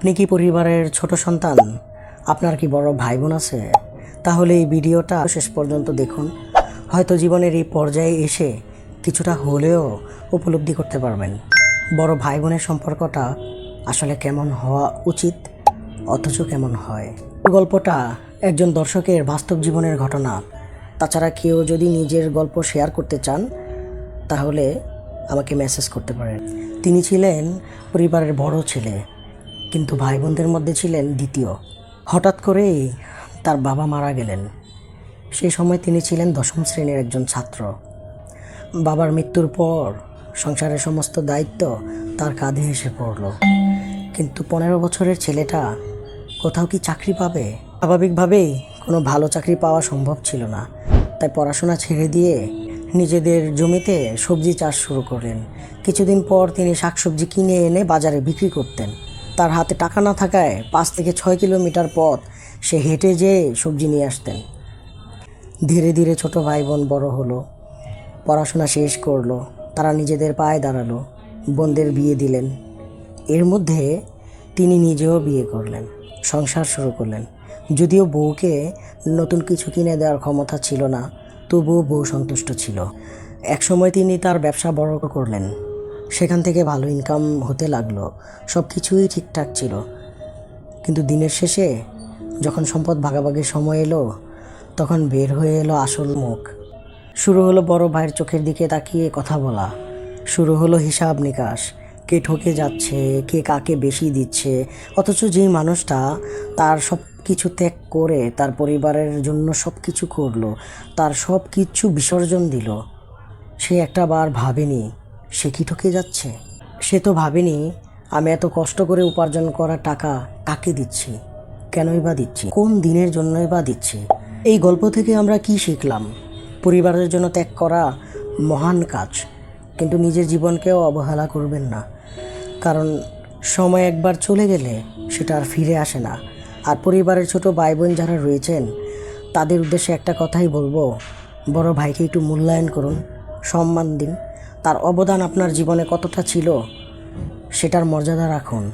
আপনি কি পরিবারের ছোট সন্তান? আপনার কি বড় ভাই বোন আছে? তাহলে এই ভিডিওটা শেষ পর্যন্ত দেখুন। হয়তো জীবনের এই পর্যায়ে এসে কিছুটা হলেও উপলব্ধি করতে পারবেন। বড় ভাই বোনের সম্পর্কটা আসলে কেমন হওয়া উচিত? অথচ কেমন হয়? গল্পটা একজন দর্শকের বাস্তব জীবনের ঘটনা। তাছাড়া কেউ যদি নিজের গল্প শেয়ার করতে চান, তাহলে আমাকে মেসেজ করতে পারেন। তিনি ছিলেন পরিবারের বড় ছেলে। কিন্তু ভাই বোনদের মধ্যে ছিলেন দ্বিতীয়। হঠাৎ করেই তার বাবা মারা গেলেন। সেই সময় তিনি ছিলেন দশম শ্রেণির একজন ছাত্র। বাবার মৃত্যুর পর সংসারের সমস্ত দায়িত্ব তার কাঁধে এসে পড়ল। কিন্তু পনেরো বছরের ছেলেটা কোথাও কি চাকরি পাবে? স্বাভাবিকভাবেই কোনো ভালো চাকরি পাওয়া সম্ভব ছিল না। তাই পড়াশোনা ছেড়ে দিয়ে নিজেদের জমিতে সবজি চাষ শুরু করলেন। কিছুদিন পর তিনি শাকসবজি কিনে এনে বাজারে বিক্রি করতেন। তার হাতে টাকা না থাকায় পাঁচ থেকে ছয় কিলোমিটার পথ সে হেঁটে যেয়ে সবজি নিয়ে আসতেন। ধীরে ধীরে ছোট ভাই বোন বড় হলো। পড়াশোনা শেষ করল। তারা নিজেদের পায়ে দাঁড়াল। বোনদের বিয়ে দিলেন। এর মধ্যে তিনি নিজেও বিয়ে করলেন, সংসার শুরু করলেন। যদিও বউকে নতুন কিছু কিনে দেওয়ার ক্ষমতা ছিল না, তবুও বউ সন্তুষ্ট ছিল। একসময় তিনি তার ব্যবসা বড় করলেন। সেখান থেকে ভালো ইনকাম হতে লাগল। সব কিছুই ঠিকঠাক ছিল। কিন্তু দিনের শেষে যখন সম্পদ ভাগাভাগির সময় এলো, তখন বের হয়ে এলো আসল মুখ। শুরু হলো বড় ভাইয়ের চোখের দিকে তাকিয়ে কথা বলা। শুরু হলো হিসাব নিকাশ। কে ঠকে যাচ্ছে, কে কাকে বেশি দিচ্ছে, অথচ যেই মানুষটা তার সব কিছু ত্যাগ করে, তার পরিবারের জন্য সব কিছু করল, তার সব কিছু বিসর্জন দিল। সে একটা বার ভাবেনি সে কি ঠকে যাচ্ছে? সে তো ভাবেনি আমি এত কষ্ট করে উপার্জন করা টাকা কাকে দিচ্ছি? কেনই বা দিচ্ছি? কোন দিনের জন্যই বা দিচ্ছি? এই গল্প থেকে আমরা কি শিখলাম? পরিবারের জন্য ত্যাগ করা মহান কাজ, কিন্তু নিজের জীবনকেও অবহেলা করবেন না। কারণ সময় একবার চলে গেলে সেটা আর ফিরে আসে না। আর পরিবারের ছোট ভাই বোন যারা রয়েছেন, তাদের উদ্দেশ্যে একটা কথাই বলব। বড় ভাইকে একটু মূল্যায়ন করুন, সম্মান দিন। তার অবদান আপনার জীবনে কতটা ছিল, সেটার মর্যাদা রাখুন।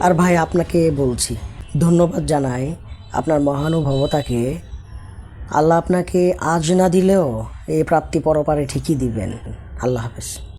আর ভাই, আপনাকে বলছি, ধন্যবাদ জানাই আপনার মহানুভবতাকে। আল্লাহ আপনাকে আজ না দিলেও এই প্রাপ্তি পরপারে ঠিকই দিবেন। আল্লাহ হাফেজ।